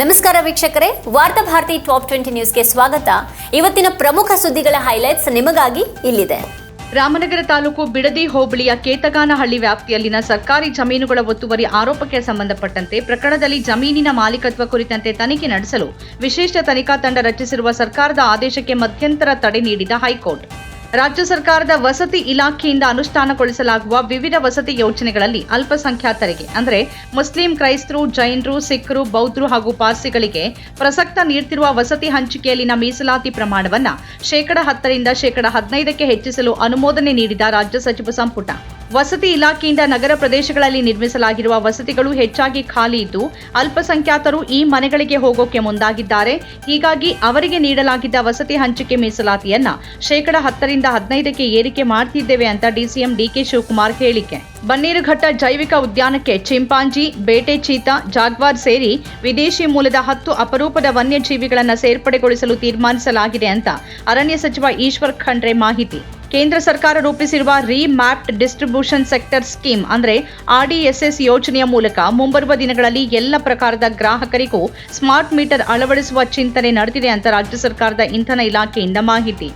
ನಮಸ್ಕಾರ ವೀಕ್ಷಕರೇ, ವಾರ್ತಾ ಭಾರತಿ ಟಾಪ್ ಟ್ವೆಂಟಿ ನ್ಯೂಸ್ಗೆ ಸ್ವಾಗತ. ಇವತ್ತಿನ ಪ್ರಮುಖ ಸುದ್ದಿಗಳ ಹೈಲೈಟ್ಸ್ ನಿಮಗಾಗಿ ಇಲ್ಲಿದೆ. ರಾಮನಗರ ತಾಲೂಕು ಬಿಡದಿ ಹೋಬಳಿಯ ಕೇತಗಾನಹಳ್ಳಿ ವ್ಯಾಪ್ತಿಯಲ್ಲಿನ ಸರ್ಕಾರಿ ಜಮೀನುಗಳ ಒತ್ತುವರಿ ಆರೋಪಕ್ಕೆ ಸಂಬಂಧಪಟ್ಟಂತೆ ಪ್ರಕರಣದಲ್ಲಿ ಜಮೀನಿನ ಮಾಲೀಕತ್ವ ಕುರಿತಂತೆ ತನಿಖೆ ನಡೆಸಲು ವಿಶೇಷ ತನಿಖಾ ತಂಡ ರಚಿಸಿರುವ ಸರ್ಕಾರದ ಆದೇಶಕ್ಕೆ ಮಧ್ಯಂತರ ತಡೆ ನೀಡಿದ ಹೈಕೋರ್ಟ್. ರಾಜ್ಯ ಸರ್ಕಾರದ ವಸತಿ ಇಲಾಖೆಯಿಂದ ಅನುಷ್ಠಾನಗೊಳಿಸಲಾಗುವ ವಿವಿಧ ವಸತಿ ಯೋಜನೆಗಳಲ್ಲಿ ಅಲ್ಪಸಂಖ್ಯಾತರಿಗೆ, ಅಂದರೆ ಮುಸ್ಲಿಂ, ಕ್ರೈಸ್ತರು, ಜೈನರು ಸಿಖ್ರು ಬೌದ್ಧರು ಹಾಗೂ ಪಾರ್ಸಿಗಳಿಗೆ ಪ್ರಸಕ್ತ ನೀಡ್ತಿರುವ ವಸತಿ ಹಂಚಿಕೆಯಲ್ಲಿನ ಮೀಸಲಾತಿ ಪ್ರಮಾಣವನ್ನು ಶೇಕಡ ಹತ್ತರಿಂದ ಶೇಕಡ ಹದಿನೈದಕ್ಕೆ ಹೆಚ್ಚಿಸಲು ಅನುಮೋದನೆ ನೀಡಿದ ರಾಜ್ಯ ಸಚಿವ ಸಂಪುಟ. ವಸತಿ ಇಲಾಖೆಯಿಂದ ನಗರ ಪ್ರದೇಶಗಳಲ್ಲಿ ನಿರ್ಮಿಸಲಾಗಿರುವ ವಸತಿಗಳು ಹೆಚ್ಚಾಗಿ ಖಾಲಿ ಇದ್ದು ಅಲ್ಪಸಂಖ್ಯಾತರು ಈ ಮನೆಗಳಿಗೆ ಹೋಗೋಕೆ ಮುಂದಾಗಿದ್ದಾರೆ. ಹೀಗಾಗಿ ಅವರಿಗೆ ನೀಡಲಾಗಿದ್ದ ವಸತಿ ಹಂಚಿಕೆ ಮೀಸಲಾತಿಯನ್ನ ಶೇಕಡ ಹತ್ತರಿಂದ ಹದಿನೈದಕ್ಕೆ ಏರಿಕೆ ಮಾಡ್ತಿದ್ದೇವೆ ಅಂತ ಡಿಸಿಎಂ ಡಿಕೆ ಶಿವಕುಮಾರ್ ಹೇಳಿಕೆ. ಬನ್ನೀರುಘಟ್ಟ ಜೈವಿಕ ಉದ್ಯಾನಕ್ಕೆ ಚಿಂಪಾಂಜಿ, ಬೇಟೆ ಚೀತಾ, ಜಾಗ್ವಾರ್ ಸೇರಿ ವಿದೇಶಿ ಮೂಲದ ಹತ್ತು ಅಪರೂಪದ ವನ್ಯಜೀವಿಗಳನ್ನು ಸೇರ್ಪಡೆಗೊಳಿಸಲು ತೀರ್ಮಾನಿಸಲಾಗಿದೆ ಅಂತ ಅರಣ್ಯ ಸಚಿವ ಈಶ್ವರ್ ಖಂಡ್ರೆ ಮಾಹಿತಿ. ಕೇಂದ್ರ ಸರ್ಕಾರ ರೂಪಿಸಿರುವ ರೀಮ್ಯಾಪ್ಡ್ ಡಿಸ್ಟ್ರಿಬ್ಯೂಷನ್ ಸೆಕ್ಟರ್ ಸ್ಕೀಮ್, ಅಂದ್ರೆ ಆರ್ಡಿಎಸ್ಎಸ್ ಯೋಜನೆಯ ಮೂಲಕ ಮುಂಬರುವ ದಿನಗಳಲ್ಲಿ ಎಲ್ಲ ಪ್ರಕಾರದ ಗ್ರಾಹಕರಿಗೂ ಸ್ಮಾರ್ಟ್ ಮೀಟರ್ ಅಳವಡಿಸುವ ಚಿಂತನೆ ನಡೆದಿದೆ ಅಂತ ರಾಜ್ಯ ಸರ್ಕಾರದ ಇಂಧನ ಇಲಾಖೆಯಿಂದ ಮಾಹಿತಿ.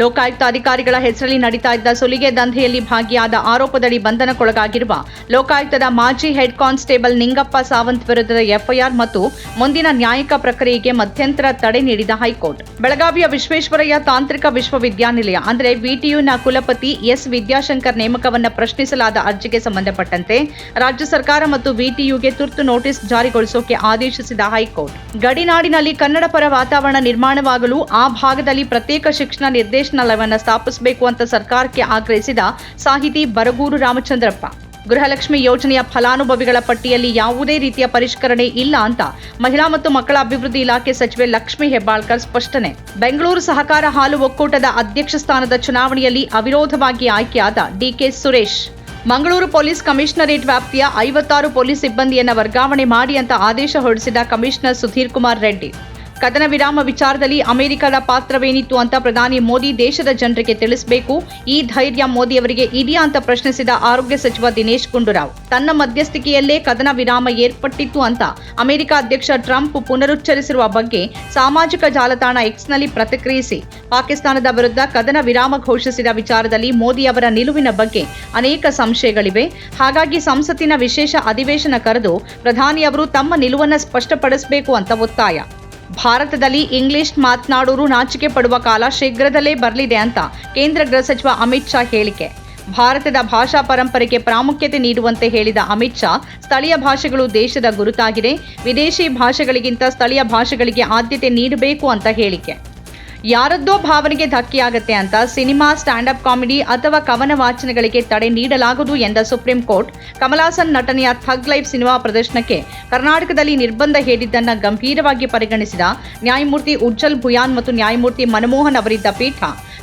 ಲೋಕಾಯುಕ್ತ ಅಧಿಕಾರಿಗಳ ಹೆಸರಲ್ಲಿ ನಡೀತಾ ಇದ್ದ ಸುಲಿಗೆ ದಂಧೆಯಲ್ಲಿ ಭಾಗಿಯಾದ ಆರೋಪದಡಿ ಬಂಧನಕ್ಕೊಳಗಾಗಿರುವ ಲೋಕಾಯುಕ್ತದ ಮಾಜಿ ಹೆಡ್ ಕಾನ್ಸ್ಟೇಬಲ್ ನಿಂಗಪ್ಪ ಸಾವಂತ್ ವಿರುದ್ಧದ ಎಫ್ಐಆರ್ ಮತ್ತು ಮುಂದಿನ ನ್ಯಾಯಿಕ ಪ್ರಕ್ರಿಯೆಗೆ ಮಧ್ಯಂತರ ತಡೆ ನೀಡಿದ ಹೈಕೋರ್ಟ್. ಬೆಳಗಾವಿಯ ವಿಶ್ವೇಶ್ವರಯ್ಯ ತಾಂತ್ರಿಕ ವಿಶ್ವವಿದ್ಯಾನಿಲಯ, ಅಂದರೆ ವಿಟಿಯುನ ಕುಲಪತಿ ಎಸ್ ವಿದ್ಯಾಶಂಕರ್ ನೇಮಕವನ್ನು ಪ್ರಶ್ನಿಸಲಾದ ಅರ್ಜಿಗೆ ಸಂಬಂಧಪಟ್ಟಂತೆ ರಾಜ್ಯ ಸರ್ಕಾರ ಮತ್ತು ವಿಟಿಯುಗೆ ತುರ್ತು ನೋಟಿಸ್ ಜಾರಿಗೊಳಿಸೋಕೆ ಆದೇಶಿಸಿದ ಹೈಕೋರ್ಟ್. ಗಡಿನಾಡಿನಲ್ಲಿ ಕನ್ನಡ ಪರ ವಾತಾವರಣ ನಿರ್ಮಾಣವಾಗಲು ಆ ಭಾಗದಲ್ಲಿ ಪ್ರತ್ಯೇಕ ಶಿಕ್ಷಣ ನಿರ್ದೇಶನಾಲಯವನ್ನು ಸ್ಥಾಪಿಸಬೇಕು ಅಂತ ಸರ್ಕಾರಕ್ಕೆ ಆಗ್ರಹಿಸಿದ ಸಾಹಿತಿ ಬರಗೂರು ರಾಮಚಂದ್ರಪ್ಪ. ಗೃಹಲಕ್ಷ್ಮಿ ಯೋಜನೆಯ ಫಲಾನುಭವಿಗಳ ಪಟ್ಟಿಯಲ್ಲಿ ಯಾವುದೇ ರೀತಿಯ ಪರಿಷ್ಕರಣೆ ಇಲ್ಲ ಅಂತ ಮಹಿಳಾ ಮತ್ತು ಮಕ್ಕಳ ಅಭಿವೃದ್ಧಿ ಇಲಾಖೆ ಸಚಿವೆ ಲಕ್ಷ್ಮಿ ಹೆಬ್ಬಾಳ್ಕರ್ ಸ್ಪಷ್ಟನೆ. ಬೆಂಗಳೂರು ಸಹಕಾರ ಹಾಲು ಒಕ್ಕೂಟದ ಅಧ್ಯಕ್ಷ ಸ್ಥಾನದ ಚುನಾವಣೆಯಲ್ಲಿ ಅವಿರೋಧವಾಗಿ ಆಯ್ಕೆಯಾದ DK Suresh. Mangaluru police commissionerate ವ್ಯಾಪ್ತಿಯ ಐವತ್ತಾರು ಪೊಲೀಸ್ ಸಿಬ್ಬಂದಿಯನ್ನ ವರ್ಗಾವಣೆ ಮಾಡಿ ಅಂತ ಆದೇಶ ಹೊರಡಿಸಿದ ಕಮಿಷನರ್ ಸುಧೀರ್ ಕುಮಾರ್ ರೆಡ್ಡಿ. ಕದನ ವಿರಾಮ ವಿಚಾರದಲ್ಲಿ ಅಮೆರಿಕದ ಪಾತ್ರವೇನಿತ್ತು ಅಂತ ಪ್ರಧಾನಿ ಮೋದಿ ದೇಶದ ಜನರಿಗೆ ತಿಳಿಸಬೇಕು. ಈ ಧೈರ್ಯ ಮೋದಿ ಅವರಿಗೆ ಇದೆಯಾ ಅಂತ ಪ್ರಶ್ನಿಸಿದ ಆರೋಗ್ಯ ಸಚಿವ ದಿನೇಶ್ ಗುಂಡೂರಾವ್. ತನ್ನ ಮಧ್ಯಸ್ಥಿಕೆಯಲ್ಲೇ ಕದನ ವಿರಾಮ ಏರ್ಪಟ್ಟಿತ್ತು ಅಂತ ಅಮೆರಿಕ ಅಧ್ಯಕ್ಷ ಟ್ರಂಪ್ ಪುನರುಚ್ಚರಿಸಿರುವ ಬಗ್ಗೆ ಸಾಮಾಜಿಕ ಜಾಲತಾಣ ಎಕ್ಸ್ನಲ್ಲಿ ಪ್ರತಿಕ್ರಿಯಿಸಿ. ಪಾಕಿಸ್ತಾನದ ವಿರುದ್ಧ ಕದನ ವಿರಾಮ ಘೋಷಿಸಿದ ವಿಚಾರದಲ್ಲಿ ಮೋದಿ ಅವರ ನಿಲುವಿನ ಬಗ್ಗೆ ಅನೇಕ ಸಂಶಯಗಳಿವೆ. ಹಾಗಾಗಿ ಸಂಸತ್ತಿನ ವಿಶೇಷ ಅಧಿವೇಶನ ಕರೆದು ಪ್ರಧಾನಿ ಅವರು ತಮ್ಮ ನಿಲುವನ್ನು ಸ್ಪಷ್ಟಪಡಿಸಬೇಕು ಅಂತ ಒತ್ತಾಯ. ಭಾರತದಲ್ಲಿ ಇಂಗ್ಲಿಷ್ ಮಾತನಾಡೋರು ನಾಚಿಕೆ ಪಡುವ ಕಾಲ ಶೀಘ್ರದಲ್ಲೇ ಬರಲಿದೆ ಅಂತ ಕೇಂದ್ರ ಗೃಹ ಸಚಿವ ಅಮಿತ್ ಶಾ ಹೇಳಿಕೆ. ಭಾರತದ ಭಾಷಾ ಪರಂಪರೆಗೆ ಪ್ರಾಮುಖ್ಯತೆ ನೀಡುವಂತೆ ಹೇಳಿದ ಅಮಿತ್ ಶಾ, ಸ್ಥಳೀಯ ಭಾಷೆಗಳು ದೇಶದ ಗುರುತಾಗಿದೆ, ವಿದೇಶಿ ಭಾಷೆಗಳಿಗಿಂತ ಸ್ಥಳೀಯ ಭಾಷೆಗಳಿಗೆ ಆದ್ಯತೆ ನೀಡಬೇಕು ಅಂತ ಹೇಳಿಕೆ. ಯಾರದ್ದೋ ಭಾವನೆಗೆ ಧಕ್ಕೆಯಾಗತ್ತೆ ಅಂತ ಸಿನಿಮಾ ಸ್ಟ್ಯಾಂಡ್ ಅಪ್ ಕಾಮಿಡಿ ಅಥವಾ ಕವನ ವಾಚನಗಳಿಗೆ ತಡೆ ನೀಡಲಾಗದು ಎಂದ ಸುಪ್ರೀಂ ಕೋರ್ಟ್, ಕಮಲಾಸನ್ ನಟನೆಯ ಥಗ್ ಲೈಫ್ ಸಿನಿಮಾ ಪ್ರದರ್ಶನಕ್ಕೆ ಕರ್ನಾಟಕದಲ್ಲಿ ನಿರ್ಬಂಧ ಹೇರಿದ್ದನ್ನ ಗಂಭೀರವಾಗಿ ಪರಿಗಣಿಸಿದ ನ್ಯಾಯಮೂರ್ತಿ ಉಜ್ಜಲ್ ಭುಯಾನ್ ಮತ್ತು ನ್ಯಾಯಮೂರ್ತಿ ಮನಮೋಹನ್ ಅವರಿದ್ದ ಪೀಠ,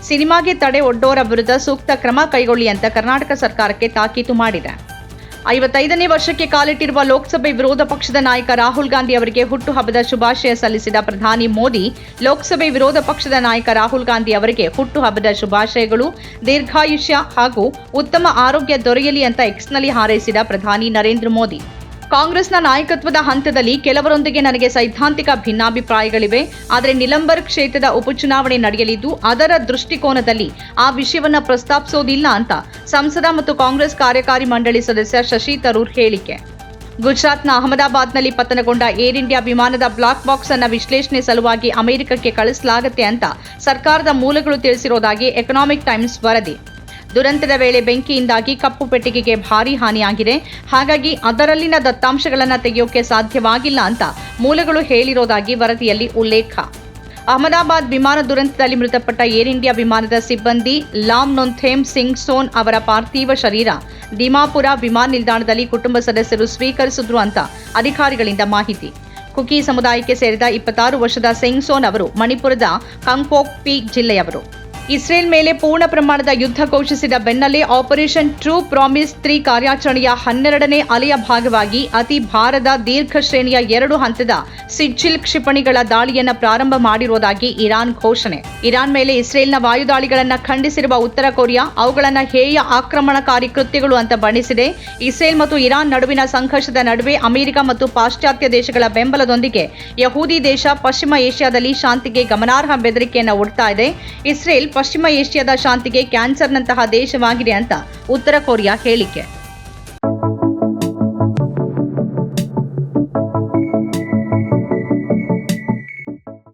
ಸಿನಿಮಾಗೆ ತಡೆ ಒಡ್ಡೋರ ವಿರುದ್ಧ ಸೂಕ್ತ ಕ್ರಮ ಕೈಗೊಳ್ಳಿ ಅಂತ ಕರ್ನಾಟಕ ಸರ್ಕಾರಕ್ಕೆ ತಾಕೀತು ಮಾಡಿದೆ. ಐವತ್ತೈದನೇ ವರ್ಷಕ್ಕೆ ಕಾಲಿಟ್ಟಿರುವ ಲೋಕಸಭೆ ವಿರೋಧ ಪಕ್ಷದ ನಾಯಕ ರಾಹುಲ್ ಗಾಂಧಿ ಅವರಿಗೆ ಹುಟ್ಟುಹಬ್ಬದ ಶುಭಾಶಯ ಸಲ್ಲಿಸಿದ ಪ್ರಧಾನಿ ಮೋದಿ, ಲೋಕಸಭೆ ವಿರೋಧ ಪಕ್ಷದ ನಾಯಕ ರಾಹುಲ್ ಗಾಂಧಿ ಅವರಿಗೆ ಹುಟ್ಟುಹಬ್ಬದ ಶುಭಾಶಯಗಳು, ದೀರ್ಘಾಯುಷ್ಯ ಹಾಗೂ ಉತ್ತಮ ಆರೋಗ್ಯ ದೊರೆಯಲಿ ಅಂತ ಎಕ್ಸ್ನಲ್ಲಿ ಹಾರೈಸಿದ ಪ್ರಧಾನಿ ನರೇಂದ್ರ ಮೋದಿ. ಕಾಂಗ್ರೆಸ್ನ ನಾಯಕತ್ವದ ಹಂತದಲ್ಲಿ ಕೆಲವರೊಂದಿಗೆ ನನಗೆ ಸೈದ್ಧಾಂತಿಕ ಭಿನ್ನಾಭಿಪ್ರಾಯಗಳಿವೆ. ಆದರೆ ನಿಲಂಬರ್ ಕ್ಷೇತ್ರದ ಉಪಚುನಾವಣೆ ನಡೆಯಲಿದ್ದು, ಅದರ ದೃಷ್ಟಿಕೋನದಲ್ಲಿ ಆ ವಿಷಯವನ್ನು ಪ್ರಸ್ತಾಪಿಸೋದಿಲ್ಲ ಅಂತ ಸಂಸದ ಮತ್ತು ಕಾಂಗ್ರೆಸ್ ಕಾರ್ಯಕಾರಿ ಮಂಡಳಿ ಸದಸ್ಯ ಶಶಿ ತರೂರ್ ಹೇಳಿಕೆ. ಗುಜರಾತ್ನ ಅಹಮದಾಬಾದ್ನಲ್ಲಿ ಪತನಗೊಂಡ ಏರ್ ಇಂಡಿಯಾ ವಿಮಾನದ ಬ್ಲಾಕ್ ಬಾಕ್ಸ್ ಅನ್ನು ವಿಶ್ಲೇಷಣೆ ಸಲುವಾಗಿ ಅಮೆರಿಕಕ್ಕೆ ಕಳಿಸಲಾಗುತ್ತೆ ಅಂತ ಸರ್ಕಾರದ ಮೂಲಗಳು ತಿಳಿಸಿರೋದಾಗಿ ಎಕನಾಮಿಕ್ ಟೈಮ್ಸ್ ವರದಿ. ದುರಂತದ ವೇಳೆ ಬೆಂಕಿಯಿಂದಾಗಿ ಕಪ್ಪು ಪೆಟ್ಟಿಗೆಗೆ ಭಾರಿ ಹಾನಿಯಾಗಿದೆ. ಹಾಗಾಗಿ ಅದರಲ್ಲಿನ ದತ್ತಾಂಶಗಳನ್ನು ತೆಗೆಯೋಕೆ ಸಾಧ್ಯವಾಗಿಲ್ಲ ಅಂತ ಮೂಲಗಳು ಹೇಳಿರೋದಾಗಿ ವರದಿಯಲ್ಲಿ ಉಲ್ಲೇಖ. ಅಹಮದಾಬಾದ್ ವಿಮಾನ ದುರಂತದಲ್ಲಿ ಮೃತಪಟ್ಟ ಏರ್ ಇಂಡಿಯಾ ವಿಮಾನದ ಸಿಬ್ಬಂದಿ ಲಾಮ್ ನೊಂಥೇಮ್ ಸಿಂಗ್ ಸೋನ್ ಅವರ ಪಾರ್ಥಿವ ಶರೀರ ದಿಮಾಪುರ ವಿಮಾನ ನಿಲ್ದಾಣದಲ್ಲಿ ಕುಟುಂಬ ಸದಸ್ಯರು ಸ್ವೀಕರಿಸಿದ್ರು ಅಂತ ಅಧಿಕಾರಿಗಳಿಂದ ಮಾಹಿತಿ. ಕುಕಿ ಸಮುದಾಯಕ್ಕೆ ಸೇರಿದ ಇಪ್ಪತ್ತಾರು ವರ್ಷದ ಸಿಂಗ್ ಸೋನ್ ಅವರು ಮಣಿಪುರದ ಕಂಕೋಕ್ಪಿ ಜಿಲ್ಲೆಯವರು. ಇಸ್ರೇಲ್ ಮೇಲೆ ಪೂರ್ಣ ಪ್ರಮಾಣದ ಯುದ್ಧ ಘೋಷಿಸಿದ ಬೆನ್ನಲ್ಲೇ ಆಪರೇಷನ್ ಟ್ರೂ ಪ್ರಾಮಿಸ್ ತ್ರೀ ಕಾರ್ಯಾಚರಣೆಯ ಹನ್ನೆರಡನೇ ಅಲೆಯ ಭಾಗವಾಗಿ ಅತಿ ಭಾರದ ದೀರ್ಘ ಶ್ರೇಣಿಯ ಎರಡು ಹಂತದ ಸಿಡ್ಜಿಲ್ ಕ್ಷಿಪಣಿಗಳ ದಾಳಿಯನ್ನು ಪ್ರಾರಂಭ ಮಾಡಿರುವುದಾಗಿ ಇರಾನ್ ಘೋಷಣೆ. ಇರಾನ್ ಮೇಲೆ ಇಸ್ರೇಲ್ನ ವಾಯುದಾಳಿಗಳನ್ನು ಖಂಡಿಸಿರುವ ಉತ್ತರ ಕೊರಿಯಾ ಅವುಗಳನ್ನ ಹೇಯ ಆಕ್ರಮಣಕಾರಿ ಕೃತ್ಯಗಳು ಅಂತ ಬಣ್ಣಿಸಿದೆ. ಇಸ್ರೇಲ್ ಮತ್ತು ಇರಾನ್ ನಡುವಿನ ಸಂಘರ್ಷದ ನಡುವೆ ಅಮೆರಿಕ ಮತ್ತು ಪಾಶ್ಚಾತ್ಯ ದೇಶಗಳ ಬೆಂಬಲದೊಂದಿಗೆ ಯಹೂದಿ ದೇಶ ಪಶ್ಚಿಮ ಏಷ್ಯಾದಲ್ಲಿ ಶಾಂತಿಗೆ ಗಮನಾರ್ಹ ಬೆದರಿಕೆಯನ್ನು ಒಡ್ತಾ ಇದೆ. ಇಸ್ರೇಲ್ ಪಶ್ಚಿಮ ಏಷ್ಯಾದ ಶಾಂತಿಗೆ ಕ್ಯಾನ್ಸರ್ನಂತಹ ದೇಶವಾಗಿದೆ ಅಂತ ಉತ್ತರ ಕೊರಿಯಾ ಹೇಳಿಕೆ.